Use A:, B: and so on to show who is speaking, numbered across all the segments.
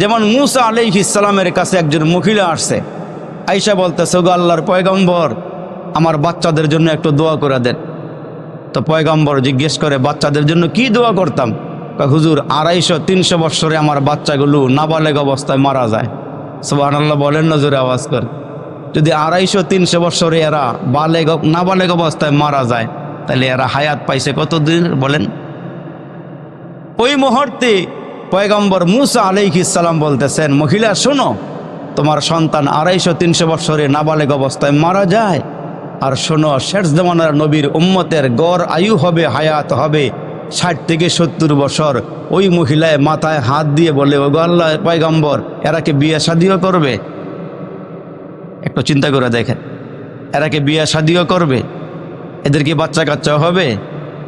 A: যেমন মুসা আলাইহ ইসলামের কাছে একজন মহিলা আসছে আইসা বলতেছে গো আল্লাহর পয়গম্বর, আমার বাচ্চাদের জন্য একটু দোয়া করে দেন। তো পয়গম্বর জিজ্ঞেস করে, বাচ্চাদের জন্য কি দোয়া করতাম? হুজুর, আড়াইশো, তিনশো বৎসরে আমার বাচ্চাগুলো নাবালেগ অবস্থায় মারা যায়। সোহান আল্লাহ বলেন, নজরে আওয়াজ করে। যদি আড়াইশো, তিনশো বৎসরে এরা বালেগ, নাবালেগ অবস্থায় মারা যায়, তাহলে এরা হায়াত পাইছে কতদিন? বলেন। ওই মুহূর্তে পয়গম্বর মুসা আলাইহিসাল্লাম বলতেছেন, মহিলা, শোনো, তোমার সন্তান আড়াইশো, তিনশো বৎসরে নাবালেগ অবস্থায় মারা যায়। আর শোনো, শেষ জমানার নবীর উম্মতের গড় আয়ু হবে, হায়াত হবে ষাট থেকে সত্তর বছর। ওই মহিলায় মাথায় হাত দিয়ে বলে ও আল্লাহ, পয়গম্বর, এরা কি বিয়ে শাদিও করবে? একটু চিন্তা করে দেখেন, এরা কি বিয়ে শাদিও করবে? এদের কি বাচ্চা কাচ্চা হবে?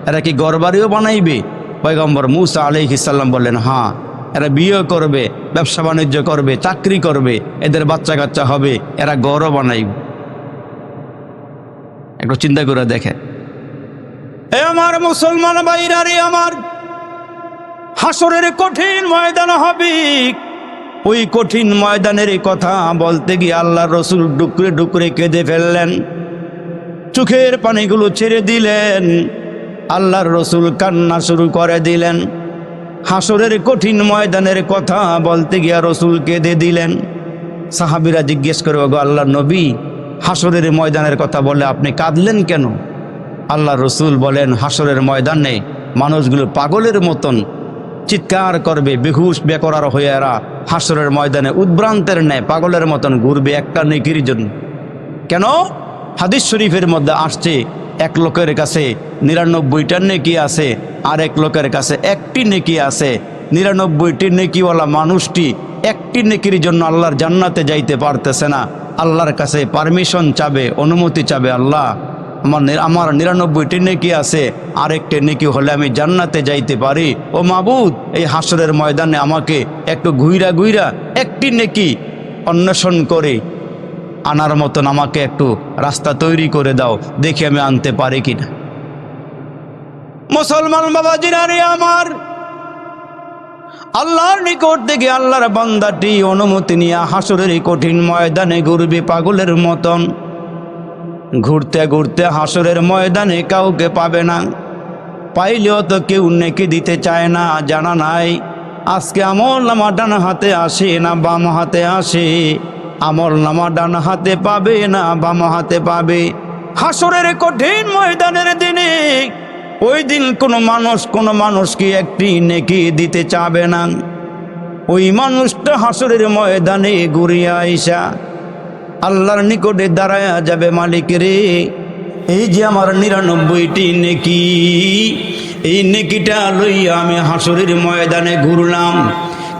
A: এরা কি গড়বাড়িও বানাইবে? পয়গম্বর মুসা আলহিসাল্লাম বললেন হ্যাঁ এরা বিয়ে করবে, ব্যবসা বাণিজ্য করবে, চাকরি করবে, এদের বাচ্চা কাচ্চা হবে, এরা গড়ও বানাইবে। একটু চিন্তা করে দেখেন। এ আমার মুসলমান ভাইরা রে, আমার হাসরের কঠিন ময়দান হবে ওই কঠিন ময়দানের কথা বলতে গিয়ে আল্লাহ রসুল ডুকরে ডুকরে কেঁদে ফেললেন। চোখের পানিগুলো ছেড়ে দিলেন। আল্লাহর রসুল কান্না শুরু করে দিলেন। হাসরের কঠিন ময়দানের কথা বলতে গিয়া রসুল কেঁদে দিলেন। সাহাবিরা জিজ্ঞেস করে, ওগো আল্লাহ নবী, হাসরের ময়দানের কথা বলে আপনি কাঁদলেন কেন? আল্লাহ রসুল বলেন, হাসরের ময়দানে মানুষগুলো পাগলের মতন চিৎকার করবে, বেহুশ, বেকরার হয়ে এরা হাসরের ময়দানে উদ্ভ্রান্তের ন্যায় পাগলের মতন ঘুরবে একটা নেকির জন্য। কেন? হাদিস শরীফের মধ্যে আসছে, এক লোকের কাছে নিরানব্বইটা নেকি আছে আর এক লোকের কাছে একটি নেকি আছে। নিরানব্বইটি নেকিওয়ালা মানুষটি একটি নেকির জন্য আল্লাহর জান্নাতে যাইতে পারতেছে না। আল্লাহর কাছে পারমিশন চাবে, অনুমতি চাবে আল্লাহ, আমার আমার নিরানব্বইটি নেকি আছে, আরেকটি নেকি হলে আমি জান্নাতে যাইতে পারি। ও মাবুদ, এই হাসরের ময়দানে আমাকে একটু ঘুইরা ঘুইরা একটি নেকি অন্বেষণ করে আনার মতন আমাকে একটু রাস্তা তৈরি করে দাও, দেখি আমি আনতে পারি কিনা। মুসলমান বাবাজিরা রে আমার, আল্লাহর নিকট থেকে আল্লাহর বান্দাটি অনুমতি নিয়ে হাসরের কঠিন ময়দানে ঘুরবে পাগলের মতন। ঘুরতে ঘুরতে হাসরের ময়দানে কাউকে পাবে না। পাইলেও তো কেউ নেকি দিতে চায় না, জানা নাই। আজকে আমল নামা ডান হাতে আসে না বাম হাতে আসে। আমল নামা ডান হাতে পাবে না বাম হাতে পাবে। হাসরের কঠিন ময়দানের দিনে ওই দিন কোনো মানুষ, কোনো মানুষকে একটি নেকি দিতে চাবে না। ওই মানুষটা হাসরের ময়দানে ঘুরিয়া আইসা আল্লাহর নিকটে দাঁড়ায়া যাবে, মালিক রে, এই যে আমার নিরানব্বইটি নেকি, এই নেকিটা লইয়া আমি হাসরের ময়দানে ঘুরলাম।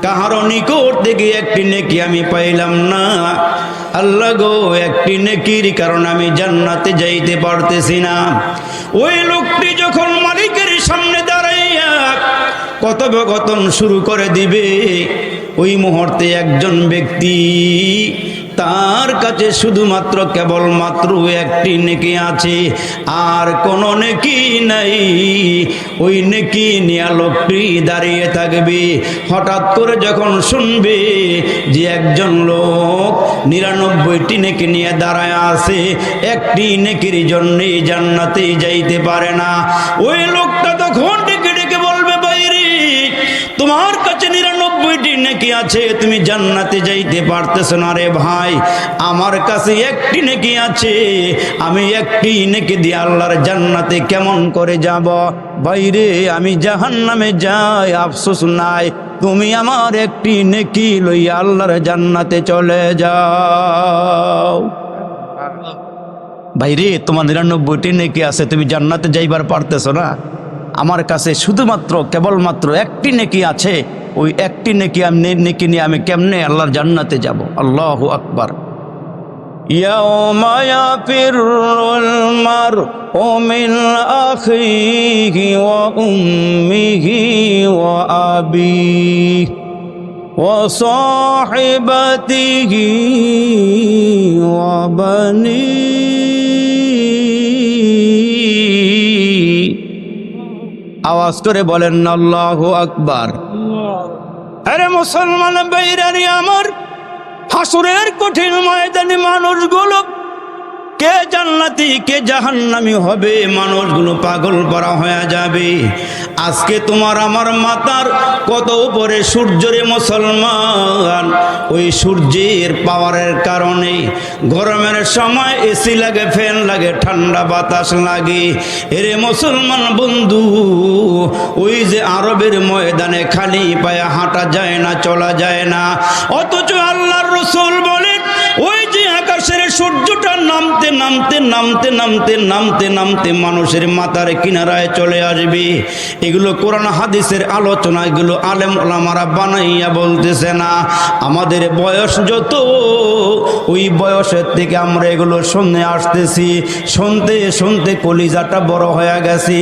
A: কাহারও নিকট থেকে একটি নেকি আমি পাইলাম না। আল্লাহ গো, একটি নেকির কারণ আমি জান্নাতে যাইতে পারতেছি না। ওই লোকটি যখন মালিকের সামনে দাঁড়াইয়া কথোপকথন শুরু করে দিবে, ওই মুহূর্তে একজন ব্যক্তি তার কাছে শুধুমাত্র কেবলমাত্র একটি নেকি আছে। আর কোনো নেকি নাই। ওই নেকি নিয়া লোকটি দাঁড়িয়ে থাকবে। হঠাৎ করে যখন শুনবে যে একজন লোক নিরানব্বইটি নেকি নিয়ে দাঁড়ায় আছে, একটি নেকির জন্যে জান্নাতে যাইতে পারে না। ওই লোকটা তখন নেকি আছে? তুমি জান্নাতে যাইতে পারতেছ না রে ভাই। আমার কাছে একটি নেকি আছে। আমি একটি নেকি দিয়ে আল্লাহর জান্নাতে কেমন করে যাব? বাইরে আমি জাহান্নামে যাই, আফসোস নাই। তুমি আমার একটি নেকি লইয়া আল্লাহর জান্নাতে চলে যাও। ভাইরে তোমার নিরানব্বইটি নেকি আছে, তুমি জান্নাতে যাইবার পারতেছো না। আমার কাছে শুধুমাত্র, কেবলমাত্র একটি নেকি আছে। ওই একটি নেকি আমি নে- নেকি নিয়ে আমি কেমনে আল্লাহর জান্নাতে যাব আল্লাহ আকবার يوم يفر المرء من أخيه وأمه وأبيه وصاحبته وبنيه আওয়াজ করে বলেন আল্লাহ আকবার। আরে মুসলমান বাইরানি আমার হাসুরের কঠিন ময়দানে মানুষগুলো কে জান্নাতি, কে জাহান্নামি হবে? মানুষগুলো পাগল করা হয়ে যাবে। আজকে তোমার আমার মাতার কত উপরে সূর্যরে মুসলমান? ওই সূর্যের পাওয়ারের কারণে গরমের সময় এসি লাগে, ফ্যান লাগে, ঠান্ডা বাতাস লাগে। এরে মুসলমান বন্ধু, ওই যে আরবের ময়দানে খালি পায়ে হাঁটা যায় না, চলা যায় না। অথচ আল্লাহর রসুল বলেন, ওই যে আকাশের সূর্যটা নামতে নামতে নামতে নামতে নামতে নামতে মানুষের মাথার কিনারায় চলে আসবে। এগুলো কোরআন হাদিসের আলোচনা, এগুলো আলেম ওলামারা বানাইয়া বলতেছে না। আমাদের বয়স যত, ওই বয়সের থেকে আমরা এগুলো শুনে আসতেছি। শুনতে শুনতে কলিজাটা বড় হয়ে গেছে।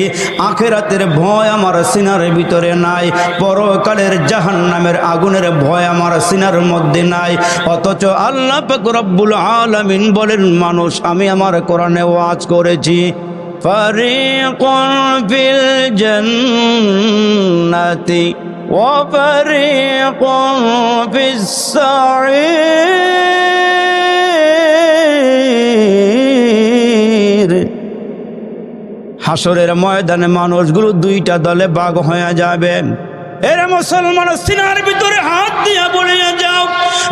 A: আখেরাতের ভয় আমার সিনার ভিতরে নাই। পরকালের জাহান নামের আগুনের ভয় আমার সিনার মধ্যে নাই। অথচ আল্লাহ রব্বুল আলামিন বলেন মানুষ আমি আমার কোরআনে ওয়াজ করেছি فريق في الجنة وفريق في السعير হাসরের ময়দানে মানুষগুলো দুইটা দলে বাঘ হয়ে যাবে এর মুসলমান সিনার ভিতরে হাত দিয়া বলিয়া যাও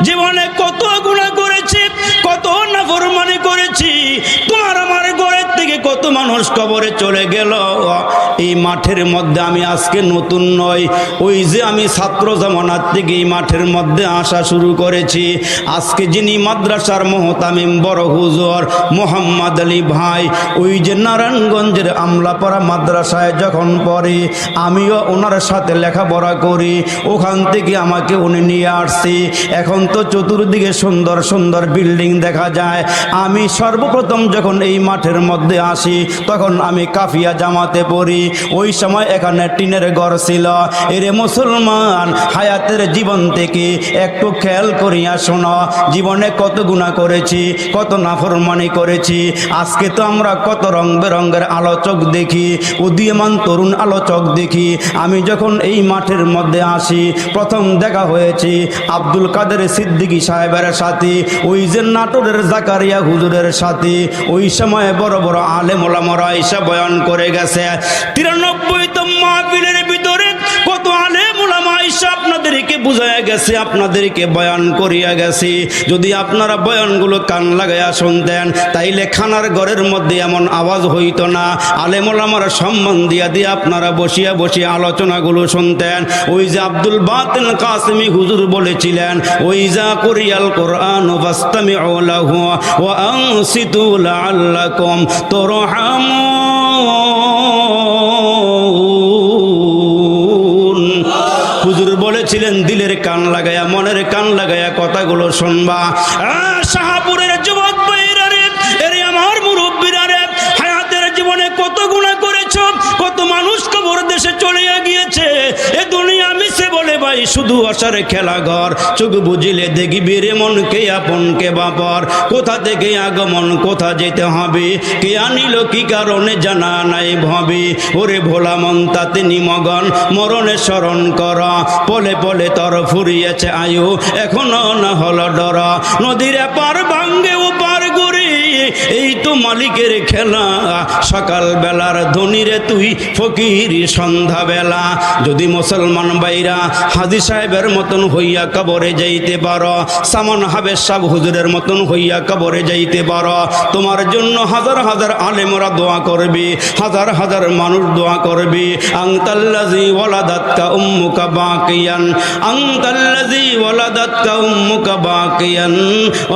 A: জীবনে কত গুণা করেছি, কত নাফরমানি করেছি, তোমার আমার ঘরের থেকে কত মানুষ কবরে চলে গেল। এই মাঠের মধ্যে আমি আজকে নতুন নয় ওই যে আমি ছাত্র জামানার থেকে এই মাঠের মধ্যে আসা শুরু করেছি। আজকে যিনি মাদ্রাসার মহতামিম বড় হুজুর মোহাম্মদ আলী ভাই, ওই যে নারায়ণগঞ্জের আমলাপাড়া মাদ্রাসায় যখন পড়ে, আমিও ওনার সাথে লেখাপড়া করি, ওখান থেকে আমাকে উনি নিয়ে আসছি। এখন তো চতুর্দিকে সুন্দর সুন্দর বিল্ডিং দেখা যায়। আমি সর্বপ্রথম যখন এই মাঠের মধ্যে আসি, তখন আমি কাফিয়া জামাতে পড়ি। ওই সময় এখানে টিনের ঘর ছিল। এরে মুসলমান, হায়াতের জীবন থেকে একটু খেয়াল করিয়া শোনো। জীবনে কত গুণা করেছি, কত নাফরমানি করেছি। আজকে তো আমরা কত রং বেরঙ্গের আলোচক দেখি, উদীয়মান তরুণ আলোচক দেখি। আমি যখন এই মাঠের মধ্যে আসি, প্রথম দেখা হয়েছি আব্দুল কাদের সিদ্দিকী সাহেবের সাথে। ওই যে নাটোরের জাকারিয়া হুজুরের সাথে ওই সময় বড় বড় আলেম ওলামরা এসে বয়ান করে গেছে। তিরানব্বইতম মাহফিলের ভিতরে কত আলেম ওলামা এসে আপনাদেরকে বুঝাইয়া গেছে, আপনাদেরকে বয়ান করিয়া গেছে। যদি আপনারা বয়ানগুলো কান লাগাইয়া শুনতেন, তাইলে খানার ঘরের মধ্যে এমন আওয়াজ হইতো না। আলেম ওলামার সম্মান দিয়া দিয়ে আপনারা বসিয়া বসিয়া আলোচনাগুলো শুনতেন। ওই যে আব্দুল বাতিল কাসমি হুজুর বলেছিলেন, ওই যা করিয়াল কোরআন বাস্তামি লাহু ওয়া আনসিতু লাআল্লাকুম তুরহামুন। বলেছিলেন দিলের কান লাগায়া, মনের কান লাগায়া কথাগুলো শুনবা। শাহাপুরের যুবক ভাইরা রে আমার মুরব্বীরা রে, হায়াতের জীবনে কত গুণা করেছ, কত মানুষ কবর দেশে চলে গিয়েছে। এ দুনিয়া ভাই, শুধু আসার খেলা ঘর। চোখ বুঝিলে দেখবি রে মন কে আপন কে বাপর। কোথা থেকে আগমন, কোথা যেতে হবে? কে আনিল, কি কারণে জানা নাই ভাবে? ওরে ভোলা মন তাতে নিমগন মরণে স্মরণ কর। পলে পলে তর ফুরিয়েছে আয়ু, এখনও না হলো ডর। নদীর পার ভাঙ্গে গড়ি এই তো মালিকের খেলা। সকাল বেলার ধনীরে তুই ফকির, সন্ধ্যাবেলা যদি মুসলমান বাইরা হাজি সাহেবের মতন হইয়া কবরে যাইতে পারো, সামন হাবের সাব হুজুরের মতন হইয়া কবরে যাইতে পারো, তোমার জন্য হাজার হাজার আলেমরা দোয়া করবে, হাজার হাজার মানুষ দোয়া করবে। আংতাল্লাজি ওয়ালাদাতকা উম্মুকা বাকিয়ান আংতাল্লাজি ওয়ালাদাতকা উম্মুকা বাকিয়ান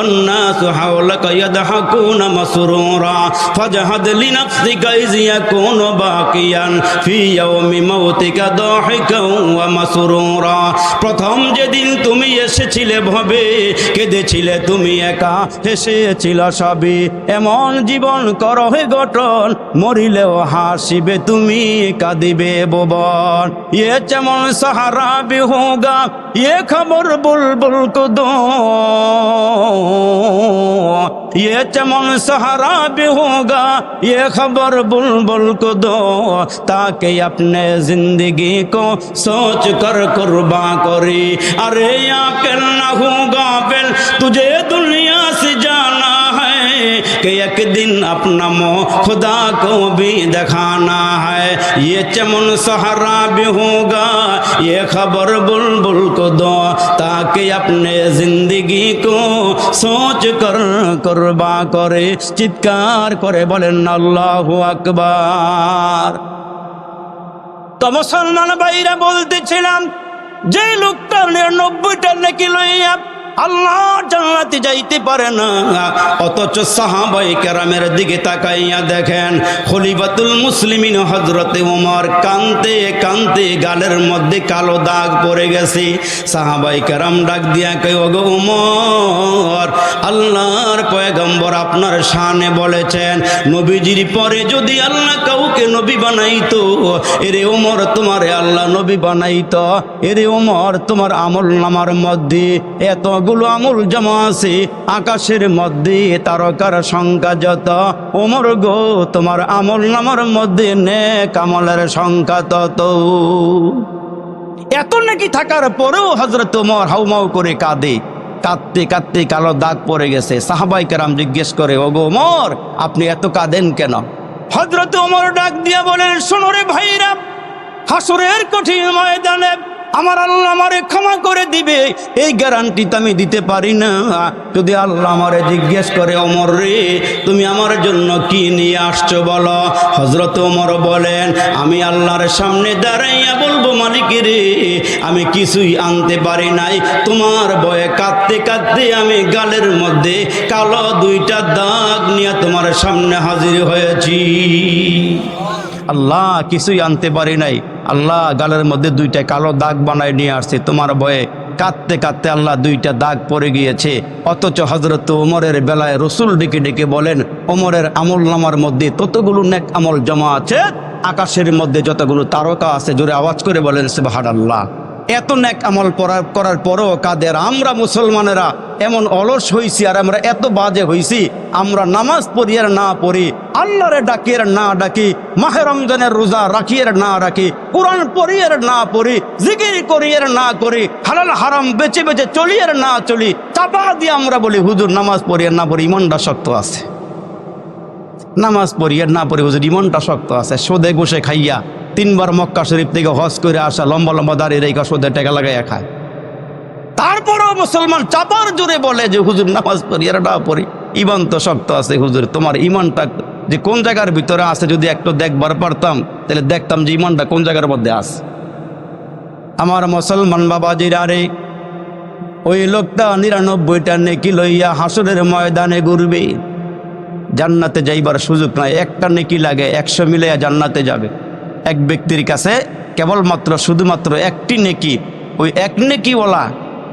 A: অন্নাসু হাওলাকা ইয়াদহাকুনা مسرورا فاجهد لنفسك إذ يكون باقيا في يوم موتك ضاحكا ومسرورا প্রথম যেদিন তুমি এসেছিলে ভবে কেঁদেছিলে তুমি একা হেসেছিল সবে এমন জীবন কর হে গঠন মরিলেও হাসিবে তুমি কাঁদিবে বোবন ইয়ে যেমন সাহারা বি হোগা ये खबर बुलबुल को दो। ये चमन सहारा भी होगा, ये खबर बुलबुल को दो। ताकि अपने ज़िंदगी को सोच कर कुर्बा करी। अरे या कल ना होगा फिर तुझे कि एक दिन अपना मोह खुदा को भी दिखाना है ये चमन सहारा भी होगा ये खबर बुलबुल को दो ताकि अपने जिंदगी को सोच कर कुर्बा করে চিৎকার করে বলেন আল্লাহ আকবার তো মুসলমান ভাইরা বলতেছিলাম যে লোকটা নিরানব্বইটা নাকি লইয়া আল্লাহ জান্নাতে যাইতে পারে না। অথচ সাহাবাই কেরামের দিকে তাকাইয়া দেখেন, খলিফাতুল মুসলিমিন হজরতে ওমর কানতে কানতে গালের মধ্যে কালো দাগ পড়ে গেছে। সাহাবাই কেরাম ডাক দিয়া কে ওগো ওমর আল্লাহর পয়গম্বর আপনার শানে বলেছেন, নবীজির পরে যদি আল্লাহ কাউকে নবী বানাইতো, এরে ওমর তোমারে আল্লাহ নবী বানাইতো, এরে ওমর তোমার আমল নামার মধ্যে এতগুলো আমল জমা আছে আকাশের মধ্যে তারকার সংখ্যা যত। ওমর গো, তোমার আমল নামার মধ্যে নেক আমলের সংখ্যা তত। এত নাকি থাকার পরেও হজরত ওমর হাউমাউ করে কাঁদে। কাঁদতে কাঁদতে কালো দাগ পড়ে গেছে। সাহাবাই কেরাম জিজ্ঞেস করে, ওগো ওমর, আপনি এত কাঁদেন কেন? হজরত ওমর ডাক দিয়া বলেন, শোনো রে ভাইরা হাসরের কঠিন ময়দানে আমার আল্লাহ আমারে ক্ষমা করে দিবে। এই গ্যারান্টি তো আমি দিতে পারি না। যদি আল্লাহ আমারে জিজ্ঞেস করে, অমর রে, তুমি আমার জন্য কি নিয়ে আসছো বলো? হজরত ওমর বলেন, আমি আল্লাহর সামনে দাঁড়াইয়া বলব, মালিক রে, আমি কিছুই আনতে পারি নাই। তোমার বয়ে কাঁদতে কাঁদতে আমি গালের মধ্যে কালো দুইটা দাগ নিয়ে তোমার সামনে হাজির হয়েছি। আল্লাহ কিছুই আনতে পারি নাই। আল্লাহ গালের মধ্যে দুইটা কালো দাগ বানায় নিয়ে আসছে। তোমার ভয়ে কাঁদতে কাঁদতে আল্লাহ দুইটা দাগ পড়ে গিয়েছে। অথচ হজরত ওমরের বেলায় রসুল ডেকে ডেকে বলেন, ওমরের আমল নামার মধ্যে ততগুলো নেক আমল জমা আছে। আকাশের মধ্যে যতগুলো তারকা আছে, জোরে আওয়াজ করে বলেন সে আল্লাহ এত নেক আমল করার পরও কাদের? আমরা মুসলমানেরা এমন অলস হইছি আর আমরা এত বাজে হইছি, আমরা নামাজ পড়ি আর না পড়ি, আল্লাহরে ডাকি আর না ডাকি, মাহে রমজানের রোজা রাখি আর না রাখি, কোরআন পড়ি আর না পড়ি, জিকির করি আর না করি, হালাল হারাম বেঁচে বেঁচে চলি আর না চলি, চাপা দিয়ে আমরা বলি, হুজুর, নামাজ পড়ি আর না পড়ি, ইমনটা শক্ত আছে। নামাজ পড়ি আর না পড়ি, হুজুর, ইমনটা শক্ত আছে, সোদে গোসে খাইয়া তিনবার মক্কা শরীফ থেকে হজ করে আসা লম্বা লম্বা দাঁড়িয়ে রেখা সোদে টাকা লাগাইয়া খায়। তারপরেও মুসলমান চাপার জোরে বলে যে, হুজুর, নামাজ পড়ি, আর না পড়ি। ইমান তো শক্ত আছে, হুজুর, তোমার ইমানটা যে কোন জায়গার ভিতরে আছে, যদি একটু দেখবার পারতাম, তাহলে দেখতাম যে ইমানটা কোন জায়গার মধ্যে আছে। আমার মুসলমান বাবাজিরা রে, ওই লোকটা নিরানব্বইটা নেকি লইয়া হাসরের ময়দানে ঘুরবে। জান্নাতে যাইবার সুযোগ নাই, একটা নেকি লাগে, একশো মিলাইয়া জান্নাতে যাবে। এক ব্যক্তির কাছে কেবলমাত্র শুধুমাত্র একটি নেকি। ওই এক নেকিওয়ালা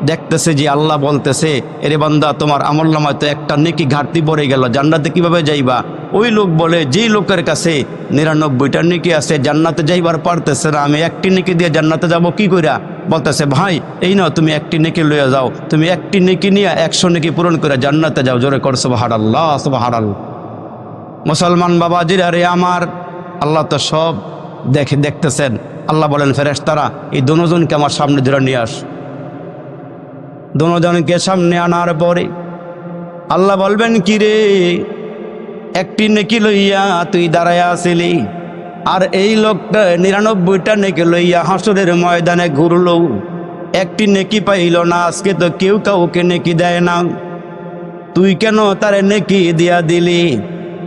A: দেখতেছে যে আল্লাহ বলতেছে, এরে বান্দা, তোমার আমল নামায় তো একটা নেকি ঘাটতি পড়ে গেল, জান্নাতে কীভাবে যাইবা? ওই লোক বলে, যেই লোকের কাছে নিরানব্বইটা নেকি আছে, জান্নাতে যাইবার পারতেছে না, আমি একটি নেকি দিয়ে জান্নাতে যাব কি কইরা? বলতেছে, ভাই, এই নাও, তুমি একটি নেকি লইয়া যাও, তুমি একটি নেকি নিয়ে একশো নেকি পূরণ করে জান্নাতে যাও। জোরে করছ হারাল্লাহ হারাল্লাহ মুসলমান বাবাজির আরে আমার, আল্লাহ তো সব দেখে দেখতেছেন। আল্লাহ বলেন ফেরেস তারা এই দুজনকে আমার সামনে ধরে নিয়ে আস। দুজনকে সামনে আনার পরে আল্লাহ বলবেন কি রে একটি নেকি লইয়া তুই দাঁড়ায় আসিলি, আর এই লোকটা নিরানব্বইটা নেকি লইয়া হাসুরের ময়দানে ঘুরলো। একটি নেকি পাইল না, আজকে তো কেউ কাউকে নেকি দেয় না। তুই কেন তারে নেকি দিয়া দিলি?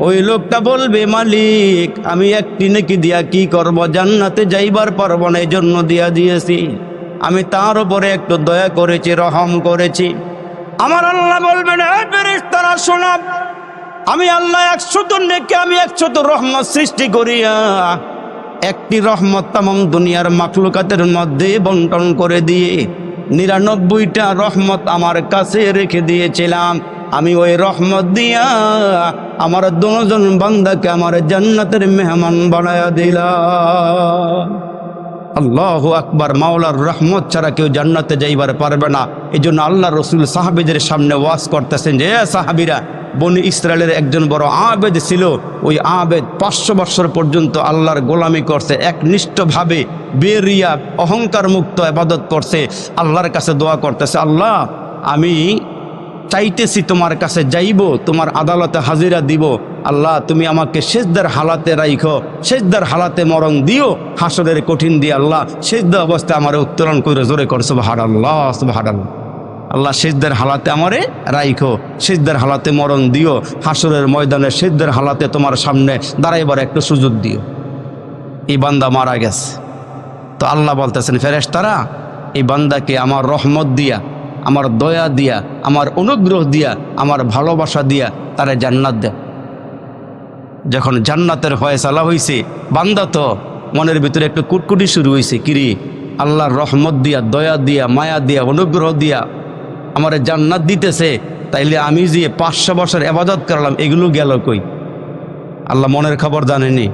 A: ওই লোকটা বলবে, মালিক, আমি একটি নাকি দিয়া কি করব? জান্নাতে যাইবার পারব না এই জন্য দিয়া দিয়েছি। আমি তার উপরে একটু দয়া করেছি, রহম করেছি। আমার আল্লাহ বলবেন তারা শোনা, আমি আল্লাহ একশো তো নেকি, আমি একশো তো রহমত সৃষ্টি করিয়া একটি রহমত তামাম দুনিয়ার মাখলুকাতের মধ্যে বন্টন করে দিয়ে নিরানব্বইটা রহমত আমার কাছে রেখে দিয়েছিলাম। আমি ওই রহমত দিয়া আমার দুজন বান্দাকে আমার জান্নাতের মেহমান বানায়া দিলাম। আল্লাহ আকবার, মাওলার রহমত ছাড়া কেউ জান্নাতে যাইবার পারবে না। এই জন্য আল্লাহ রসুল সাহাবিদের সামনে ওয়াজ করতেছেন যে সাহাবিরা, বন ইসরায়েলের একজন বড় আবেদ ছিল। ওই আবেদ পাঁচশো বৎসর পর্যন্ত আল্লাহর গোলামি করছে, একনিষ্ঠভাবে বেরিয়া অহংকার মুক্ত আবাদত করছে। আল্লাহর কাছে দোয়া করতেছে, আল্লাহ, আমি চাইতেছি তোমার কাছে যাইব, তোমার আদালতে হাজিরা দিব। আল্লাহ, তুমি আমাকে সেজদার হালাতে রাইখো, সেজদার হালাতে মরণ দিও, হাসরের কঠিন দিয়ে আল্লাহ সেজদা অবস্থায় আমার উত্তোলন করে জোরে করছ ভাড় আল্লাহ ভাড় আল্লাহ আল্লাহ হালাতে আমারে রাইখো, সেজদার হালাতে মরণ দিও, হাসরের ময়দানে সেজদার হালাতে তোমার সামনে দাঁড়াইবার একটু সুযোগ দিও। এই বান্দা মারা গেছে। তো আল্লাহ বলতেছেন ফেরেস তারা এই বান্দাকে আমার রহমত দিয়া আমার দয়া দিয়া, আমার অনুগ্রহ দিয়া, আমার ভালোবাসা দিয়া তারা জান্নাত দেয় যখন জান্নাতের হয়ে ফয়সালা হয়েছে বান্দা তো মনের ভিতরে একটু কুটকুটি শুরু হয়েছে কিরি, আল্লাহর রহমত দিয়া, দয়া দিয়া, মায়া দিয়া, অনুগ্রহ দিয়া আমার জান্নাত দিতেছে, তাইলে আমি যে পাঁচশো বছর আবাদত করলাম, এগুলো গেল কই? আল্লাহ মনের খবর জানেনি।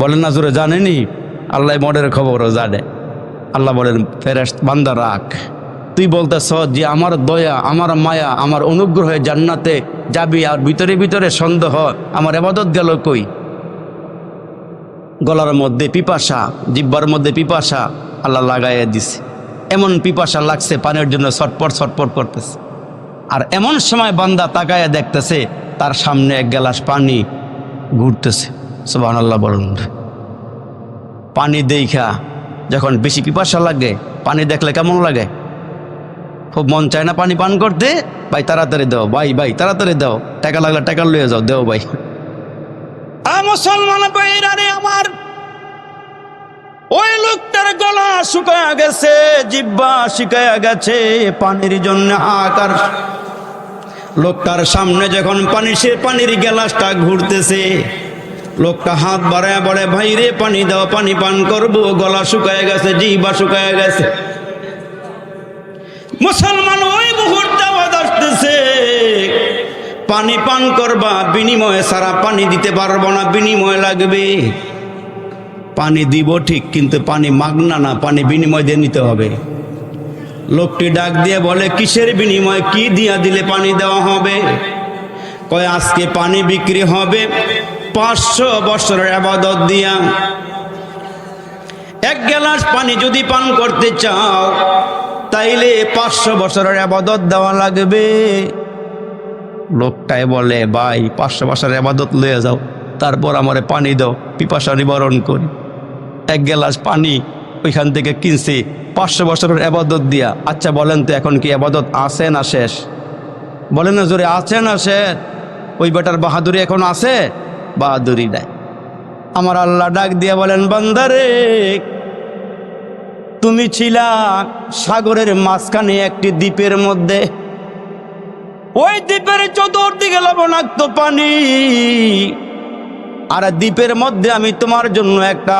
A: বলেন না জোরে, জানেনি? আল্লাহ মনের খবরও জানে। আল্লাহ বলেন ফেরেস্ত বান্দা রাখ তুই বলতেছ যে আমার দয়া, আমার মায়া, আমার অনুগ্রহে জান্নাতে যাবি আর ভিতরে ভিতরে সন্দেহ, আমার এবাদত গেল কই? গলার মধ্যে পিপাসা, জিব্বার মধ্যে পিপাসা আল্লাহ লাগাইয়া দিছে। এমন পিপাসা লাগছে পানির জন্য ছটপট ছটপট করতেছে। আর এমন সময় বান্দা তাকায়া দেখতেছে, তার সামনে এক গ্লাস পানি ঘুরতেছে। সুবাহ আল্লাহ বলুন। পানি দেখা যখন বেশি পিপাসা লাগে, পানি দেখলে কেমন লাগে? খুব মন চায় না পানি পান করতে, ভাই তাড়াতাড়ি দাও, ভাই ভাই, তাড়াতাড়ি দাও, টাকা লাগলে টাকা লয়ে যাও, দেও, ভাই। মুসলমান ভাইরা রে আমার, ওই লোকটার গলা শুকায়া গেছে, জিব্বা শুকায়া গেছে, পানির জন্য হাহাকার লোকটার সামনে যখন পানি, সে পানির গ্লাসটা ঘুরতেছে। লোকটা হাত বাড়ায় বলে, ভাই রে, পানি দাও, পানি পান করব, গলা শুকায় গেছে জিবা শুকায় গেছে। মুসলমান ওই মুহূর্তে আওয়াজ আসতেছে। পানি পান করবা, বিনিময়ে সারা পানি দিতে পারব না, বিনিময় লাগবে। পানি দিব ঠিক, কিন্তু পানি মাগনা না, পানি বিনিময় দিয়ে নিতে হবে। লোকটি ডাক দিয়ে বলে, কিসের বিনিময়? কি দিয়া দিলে পানি দেওয়া হবে? কয়, আজকে পানি বিক্রি হবে পাঁচশো বছরের আবাদত দিয়া। এক গ্লাস পানি যদি পান করতে চাও তাইলে পাঁচশো বছরের আবাদত দেওয়া লাগবে। লোকটাই বলে, ভাই, পাঁচশো বছরের আবাদত লয়ে যাও, তারপর আমারে পানি দাও, পিপাসা নিবারণ করি। এক গ্লাস পানি ওইখান থেকে কিনছি, পাঁচশো বছরের আবাদত দিয়া। আচ্ছা বলেন তো, এখন কি আবাদত আছে না শেষ? বলেন না জোরে আছে না শেষ? ওই বেটার বাহাদুরি এখন আছে? বাহাদুরি নাই। আমার আল্লাহ ডাক দিয়া বলেন, বান্দারে তুমি ছিলা সাগরের মাঝখানে একটি দ্বীপের মধ্যে। ওই দ্বীপের চতুর্দিকে লবণাক্ত পানি। আর দ্বীপের মধ্যে আমি তোমার জন্য একটা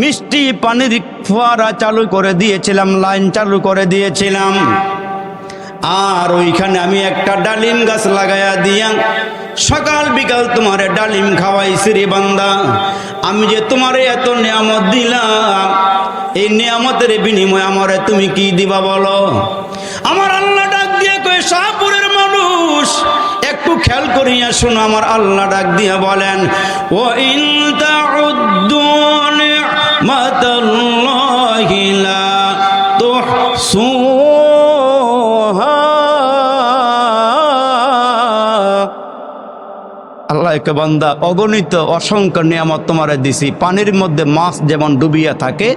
A: মিষ্টি পানির ফোয়ারা চালু করে দিয়েছিলাম, লাইন চালু করে দিয়েছিলাম। আর ওইখানে আমি একটা ডালিম গাছ লাগাইয়া দিয়া সকাল বিকাল তোমারে ডালিম খাওয়াই রে বান্দা আমি যে তোমারে এত নিয়ামত দিলাম এই নিয়ামতের বিনিময় আমারে তুমি কি দিবা বলো? আমার আল্লাহ ডাক দিয়ে কয়ে শাহপুরের মানুষ, একটু খেয়াল করিয়া শোনো, আমার আল্লাহ ডাক দিয়ে বলেন ও আল্লাহ কে বান্দা, অগণিত অসংখ্য নিয়ামত তোমারে দিছি। পানির মধ্যে মাছ যেমন ডুবিয়া থাকে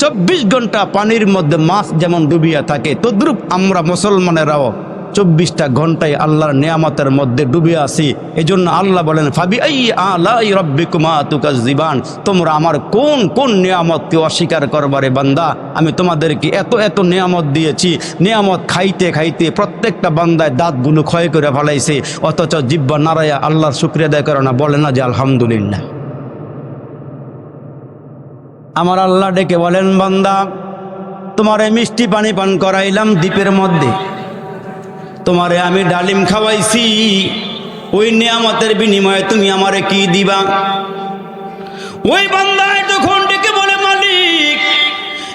A: চব্বিশ ঘণ্টা পানির মধ্যে মাছ যেমন ডুবিয়া থাকে, তদ্রুপ আমরা মুসলমানেরাও চব্বিশটা ঘন্টায় আল্লাহর নিয়ামতের মধ্যে ডুবে আছি। এই জন্য আল্লাহ বলেন ফাবি আই আলাই রব্বিকুমা তুকা জীবান তোমরা আমার কোন কোন নিয়ামতকে অস্বীকার করবারে বান্দা? আমি তোমাদেরকে এত এত নিয়ামত দিয়েছি। নিয়ামত খাইতে খাইতে প্রত্যেকটা বান্দায় দাঁতগুলো ক্ষয় করে ফেলাইছে। অথচ জিব্বা নারায়া আল্লাহর শুক্রিয়া আদায় করে না, বলে না যে আলহামদুলিল্লাহ। আমার আল্লাহ ডেকে বলেন, বান্দা, তোমারে মিষ্টি পানি পান করাইলাম দ্বীপের মধ্যে। তোমারে আমি ডালিম খাওয়াইছি। ওই নিয়ামতের বিনিময়ে তুমি আমারে কি দিবা? ওই বান্দায় তখন ডেকে বলে, মালিক,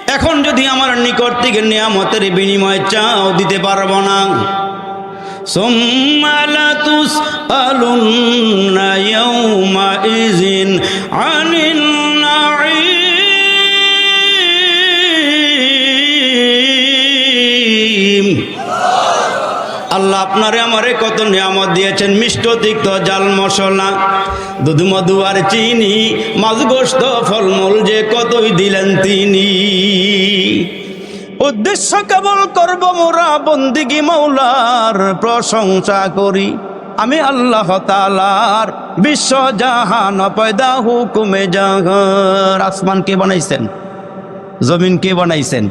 A: এখন যদি আমার নিকট থেকে নিয়ামতের বিনিময় চাও, দিতে পারব না। সোমালুস আলুন আনিল আল্লাহ আপনারে আমারে কত নিয়ামত দিয়েছেন, মিষ্ট তিক্ত জাল মশলা দুধ মধু আর চিনি মাছ গোস্ত ফলমূল যে কতই দিলেন তিনি। উদ্দেশ্য কেবল করব মোরা বন্দিগি মৌলার প্রশংসা করি। আমি আল্লাহ তালার বিশ্ব জাহান পয়দা হুকুমে জাহার আসমান কে বানাইছেন? জমিন কে বানাইছেন?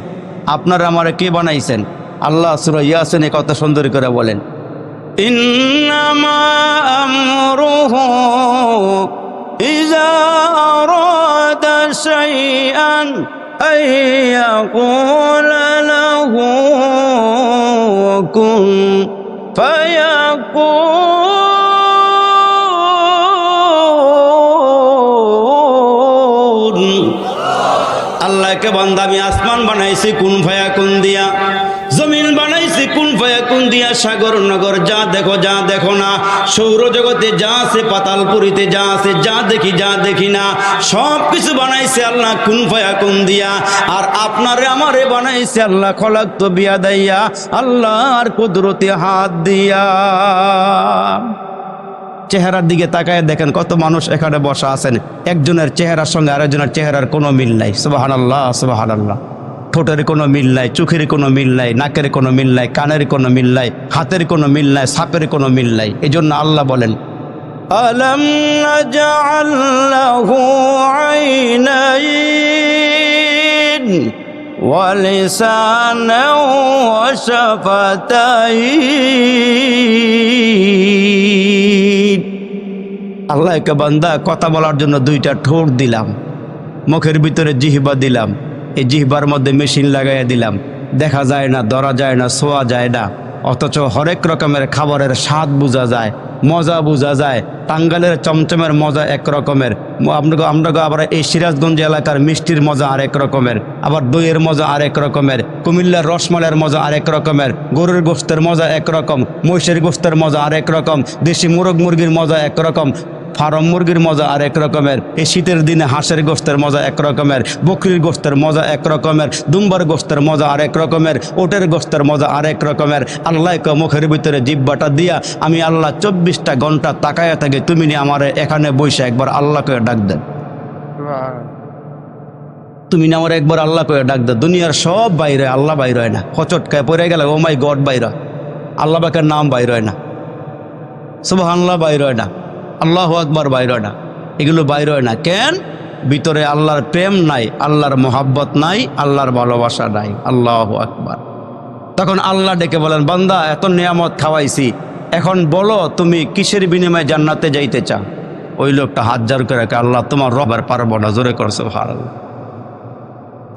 A: আপনার আমার কে বানাইছেন? আল্লাহ সুর ইয়াসিন এ কথা সুন্দর করে বলেন আল্লাহকে বান্দা আমি আসমান বানাইছি, কোন ভয়া কোন দিয়া। জমিন বানাইছি, কোন ফায়া কোন দিয়া সাগর, নগর, যা দেখো যা দেখো না। সৌর জগতে যা আছে, পাতালপুরিতে যা আছে, যা দেখি যা দেখি না। সব কিছু বানাইছে আল্লাহ, কোন ফায়া কোন দিয়া। আর আপনারে, আমারে বানাইছে আল্লাহ, খলাক তো বিয়া দাইয়া, আল্লাহর কুদরতে হাত দিয়া। চেহারার দিকে তাকায় দেখেন, কত মানুষ এখানে বসা আছেন। একজনের চেহারার সঙ্গে আরেকজনের চেহারার কোনো মিল নাই। সুবাহান আল্লাহ সুবাহান আল্লাহ ঠোঁটের কোনো মিল নাই চোখের কোনো মিল নাই নাকের কোনো মিল নাই কানের কোনো মিল নাই হাতের কোনো মিল নাই সাপের কোনো মিল নাই এই জন্য আল্লাহ বলেন আলম নাজআল্লাহু আইনাইন ولسانا وشفتين আল্লাহ একটা বান্দা কথা বলার জন্য দুইটা ঠোঁট দিলাম মুখের ভিতরে জিহবা দিলাম এই জিহবার মধ্যে মেশিন লাগাইয়া দিলাম। দেখা যায় না, ধরা যায় না ছোঁয়া যায় না। অথচ হরেক রকমের খাবারের স্বাদ বোঝা যায়, মজা বোঝা যায় টাঙ্গালের চমচমের মজা এক রকমের। আমরা আমরা আবার এই সিরাজগঞ্জ এলাকার মিষ্টির মজা আরেক রকমের, আবার দইয়ের মজা আরেক রকমের, কুমিল্লার রসমালের মজা আরেক রকমের, গরুর গোস্তের মজা একরকম মহিষের গোস্তের মজা আরেক রকম, দেশি মুরগ মুরগির মজা একরকম ফার্ম মুরগির মজা আর এক রকমের। এই শীতের দিনে হাঁসের গোস্তের মজা এক রকমের, বকরির গোস্তের মজা এক রকমের, দুম্বার গোস্তের মজা আরেক রকমের, ওটের গোস্তের মজা আরেক রকমের। আল্লাহ মুখের ভিতরে জিব্বাটা দিয়া আমি আল্লাহ চব্বিশটা ঘণ্টা তাকায়া থাকি তুমি নি আমার এখানে বসে একবার আল্লাহকে ডাক দেন। তুমি না আমার একবার আল্লাহ করে ডাক দাও দুনিয়ার সব বাইরে আল্লাহ বাইর হয় না। হচটকায় পড়ে গেলে, ও মাই গড বাইর আল্লাহ বাকের নাম বাইর হয় না। সুবাহ আল্লাহ বাইর হয় না। আল্লাহ আকবার বাইর হয় না। এগুলো বাইর হয় না। কেন? ভিতরে আল্লাহর প্রেম নাই, আল্লাহর মোহাব্বত নাই, আল্লাহর ভালোবাসা নাই। আল্লাহ আকবার। তখন আল্লাহ ডেকে বলেন, বান্দা, এত নিয়ামত খাওয়াইছি। এখন বলো, তুমি কিসের বিনিময়ে জান্নাতে যাইতে চাও? ওই লোকটা হাত জার করে আল্লাহ, তোমার রবার পারব না। জোরে করছ ভালো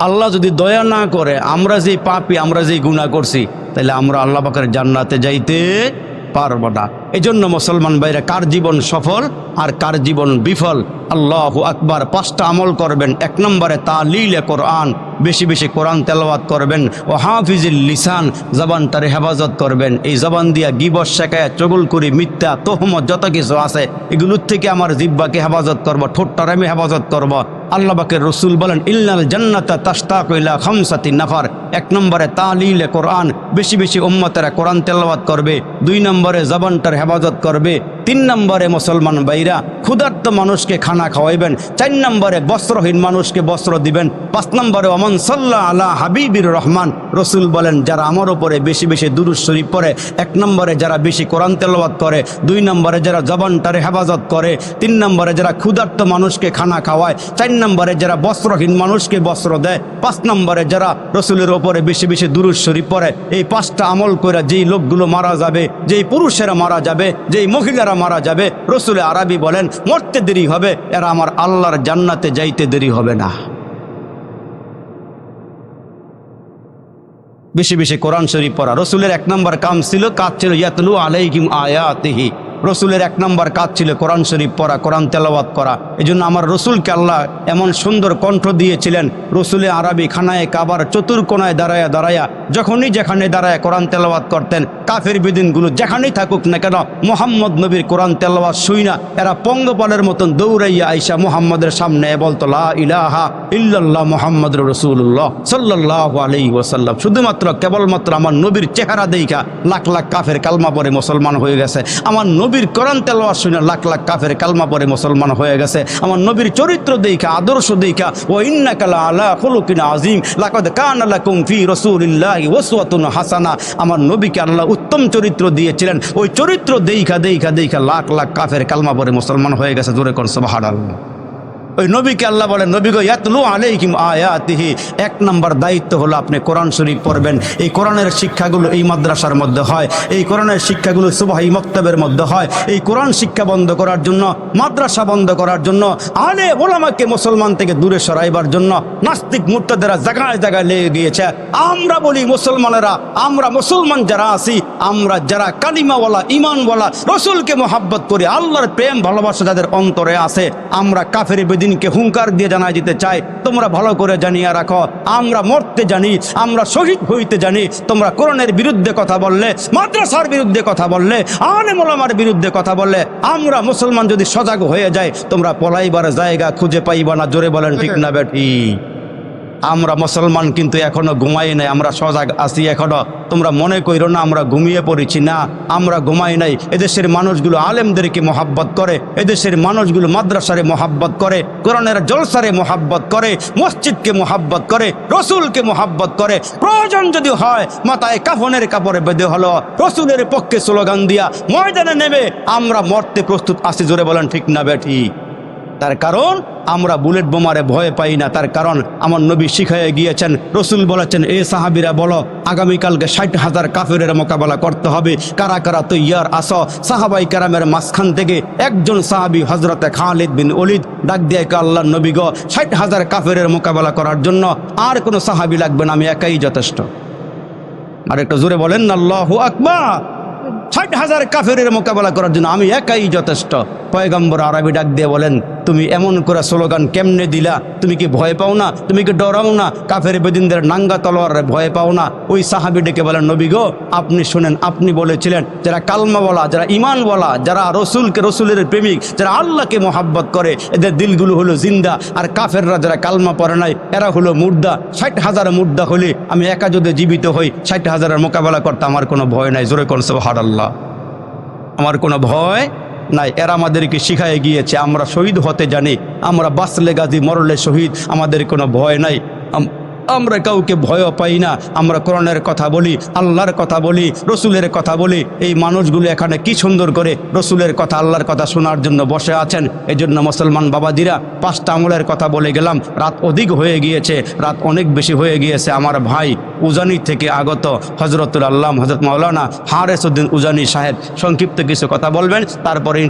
A: আল্লাহ যদি দয়া না করে, আমরা যে পাপি, আমরা যে গুণা করছি তাহলে আমরা আল্লাহ পাকের জান্নাতে যাইতে পারব না। এই জন্য মুসলমান ভাইরা, কার জীবন সফল আর কার জীবন বিফল? আল্লাহ আকবার, পাঁচটা আমল করবেন। এক নম্বরে তালিলে কোরআন, বেশি বেশি কোরআন তেলাওয়াত করবেন। ও হাফিজুল লিসান জবানটারে হেফাজত করবেন। এই জবান দিয়া গিবস, শেখায় চগুল করি মিথ্যা, তোহমত যত কিছু আছে, এগুলোর থেকে আমার জিব্বাকে হেফাজত করব ঠোঁটটার আমি হেফাজত করব। আল্লাহ বাকের রসুল বলেন ইল্লাল জান্নাতা তাস্তা কইলা খামসাতি নাফার। এক নম্বরে তা তালিলে কোরআন, বেশি বেশি উম্মতেরা কোরআন তেলাওয়াত করবে। দুই নম্বরে জবানটার হেফাজত করবে। তিন নম্বরে মুসলমান বাইরা ক্ষুধার্ত মানুষকে খানা খাওয়াইবেন, চার নম্বরে বস্ত্রহীন মানুষকে বস্ত্র দিবেন, পাঁচ নম্বরে অমন সাল্লাহ আলা হাবিবির রহমান, রসুল বলেন, যারা আমার ওপরে বেশি বেশি দুরুজ শরীফ পড়ে, এক নম্বরে যারা বেশি কোরআন তেলাওয়াত করে, দুই নম্বরে যারা জবানটারে হেফাজত করে, তিন নম্বরে যারা ক্ষুধার্ত মানুষকে খানা খাওয়ায়, চার নম্বরে যারা বস্ত্রহীন মানুষকে বস্ত্র দেয়, পাঁচ নম্বরে যারা রসুলের ওপরে বেশি বেশি দুরুজ শরীফ পড়ে, এই পাঁচটা আমল করে যেই লোকগুলো মারা যাবে, যেই পুরুষেরা মারা যাবে, যেই মহিলারা মারা যাবে। রসুল আরবি বলেন, মরতে দেরি হবে, এরা আমার আল্লাহর জান্নাতে যাইতে দেরি হবে না। বেশি বেশি কোরআন শরীফ পড়া। রসুলের এক নম্বর কাম ছিল কাজ ছিল ইয়াতলু আলাইহিম আয়াতিহি। রসুলের এক নম্বর কাজ ছিল কোরআন শরীফ পড়া, কোরআন তেলাওয়াত করা। এই জন্য আমার রসুলকে আল্লাহ এমন সুন্দর কণ্ঠ দিয়েছিলেন, রসুলে আরবি খানায় কাবার চতুর্কোনায় দাঁড়ায়া দাঁড়ায়া, যখনই যেখানে দাঁড়ায় কোরআন তেলাওয়াত করতেন, কাফের বিদিনগুলো যেখানেই থাকুক না কেন, মোহাম্মদ নবীর কোরআন তেলাওয়াত শুই না, এরা পঙ্গপালের মতন দৌড়াইয়া আইসা মোহাম্মদের সামনে বলতো, লা ইলাহা মোহাম্মদ রসুল্লাহ সাল্লাহ আলাই ওসাল্লাম শুধুমাত্র কেবলমাত্র আমার নবীর চেহারা দেখা লাখ লাখ কাফের কালমা পরে মুসলমান হয়ে গেছে। আমার নবীর কোরআন তেলাওয়াত শুনে লাখ লাখ কাফের কালমা পরে মুসলমান হয়ে গেছে। আমার নবীর চরিত্র দেখা আদর্শ দেখা ও ইন্নাকালা আলা খুলুকিন আজিম লাকাদ কানা লাকুম ফি রাসূলিল্লাহি উসওয়াতুন হাসানা। আমার নবীকে আল্লাহ উত্তম চরিত্র দিয়েছিলেন। ওই চরিত্র দেখা দেখা দেখা লাখ লাখ কাফের কালমা পরে মুসলমান হয়ে গেছে। জোরে কোন সুবহানাল্লাহ। ওই নবীকে আল্লাহ বলেন, নবী গো, ইয়াতলু আলাইহিম আয়াতিহি। এক নম্বর দায়িত্ব হলো আপনি কোরআন শরীফ পড়বেন। এই কোরআনের শিক্ষাগুলো এই মাদ্রাসার মধ্যে হয়, এই কোরআনের শিক্ষাগুলো সুবাহি মক্তবের মধ্যে হয়। এই কোরআন শিক্ষা বন্ধ করার জন্য, মাদ্রাসা বন্ধ করার জন্য, আলে ওলামাকে মুসলমান থেকে দূরে সরাইবার জন্য নাস্তিক মুর্তাদেরা জায়গায় জায়গায় লেগে গিয়েছে। আমরা বলি মুসলমানেরা, আমরা মুসলমান যারা আছি, আমরা যারা কালিমাওয়ালা ইমানওয়ালা রসুলকে মোহাব্বত করি, আল্লাহর প্রেম ভালোবাসা যাদের অন্তরে আছে, আমরা কাফের বেদিনকে হুঙ্কার দিয়ে জানা যেতে চাই তোমরা ভালো করে জানিয়ে রাখো আমরা মরতে জানি আমরা শহীদ হইতে জানি তোমরা কোরআনের বিরুদ্ধে কথা বললে মাদ্রাসার বিরুদ্ধে কথা বললে আনে মোলামার বিরুদ্ধে কথা বললে আমরা মুসলমান যদি সজাগ হয়ে যায় তোমরা পলাইবার জায়গা খুঁজে পাইবা না। জোরে বলেন ঠিক না বেটি আমরা মুসলমান কিন্তু এখনও ঘুমাই নাই, আমরা সজাগ আছি এখনও। তোমরা মনে কইরো না, আমরা ঘুমিয়ে পড়েছি না, আমরা ঘুমাই নাই। এদেশের মানুষগুলো আলেমদেরকে মোহাব্বত করে, এদেশের মানুষগুলো মাদ্রাসারে মোহাব্বত করে, কোরআনের জলসারে মোহাব্বত করে, মসজিদকে মোহাব্বত করে, রসুলকে মোহাব্বত করে। প্রয়োজন যদি হয়, মাথায় কাফনের কাপড়ে বেঁধে হলো, রসুলের পক্ষে স্লোগান দিয়া ময়দানে নেবে, আমরা মরতে প্রস্তুত আছি, জোরে বলেন, ঠিক না বেঠি? তার কারণ আমরা বুলেট বোমারে ভয় পাই না। তার কারণ আমার নবী শিখাইয়ে গিয়েছেন, রসুল বলেছেন, এ সাহাবিরা বলো, আগামীকালকে ষাট হাজার কাফেরের মোকাবেলা করতে হবে। কারা কারা তৈয়ার আস সাহাবাই কারামের মাঝখান থেকে একজন সাহাবি হজরতে খালিদ বিন অলিদ ডাক দিয়ে আল্লাহ নবী গো, ষাট হাজার কাফেরের মোকাবেলা করার জন্য আর কোনো সাহাবি লাগবে না, আমি একাই যথেষ্ট। আর একটু জোরে বলেন না আল্লাহু আকবার! ষাট হাজার কাফেরের মোকাবেলা করার জন্য আমি একাই যথেষ্ট। পয়গম্বর আরবি ডাক দিয়ে বলেন তুমি এমন করে স্লোগান কেমনে দিলা? তুমি কি ভয় পাও না? তুমি কি ডরাও না? কাফের বেদিনদের নাঙ্গা তলোয়ারে ভয় পাও না? ওই সাহাবি ডেকে বলেন, নবী গো, আপনি শুনেন, আপনি বলেছিলেন, যারা কালমা বলা, যারা ইমান বলা, যারা রসুলকে রসুলের প্রেমিক, যারা আল্লাহকে মোহাব্বত করে, এদের দিলগুলো হলো জিন্দা। আর কাফেররা যারা কালমা পড়ে নাই, এরা হলো মুর্দা। ষাট হাজার মুর্দা হলে আমি একা যদি জীবিত হই, ষাট হাজারের মোকাবেলা করতে আমার কোনো ভয় নাই। জোরে কোন হার আল্লাহ আমার কোনো ভয় নাই, এরা আমাদেরকে শিখায় গিয়েছে, আমরা শহীদ হতে জানি, আমরা বাঁচলে গাজী মরলে শহীদ, আমাদের কোনো ভয় নাই। আমরা কাউকে ভয়ও পাই না। আমরা কোরআনের কথা বলি, আল্লাহর কথা বলি, রসুলের কথা বলি। এই মানুষগুলো এখানে কি সুন্দর করে রসুলের কথা, আল্লাহর কথা শোনার জন্য বসে আছেন। এই জন্য মুসলমান বাবাজিরা পাঁচটা আঙুলের কথা বলে গেলাম। রাত অধিক হয়ে গিয়েছে, রাত অনেক বেশি হয়ে গিয়েছে আমার ভাই উজানি থেকে আগত হজরতুল আল্লাহ হজরত মাওলানা হারেসুদ্দিন উজানি সাহেব। সংক্ষিপ্ত কিছু কথা বলবেন, তারপরে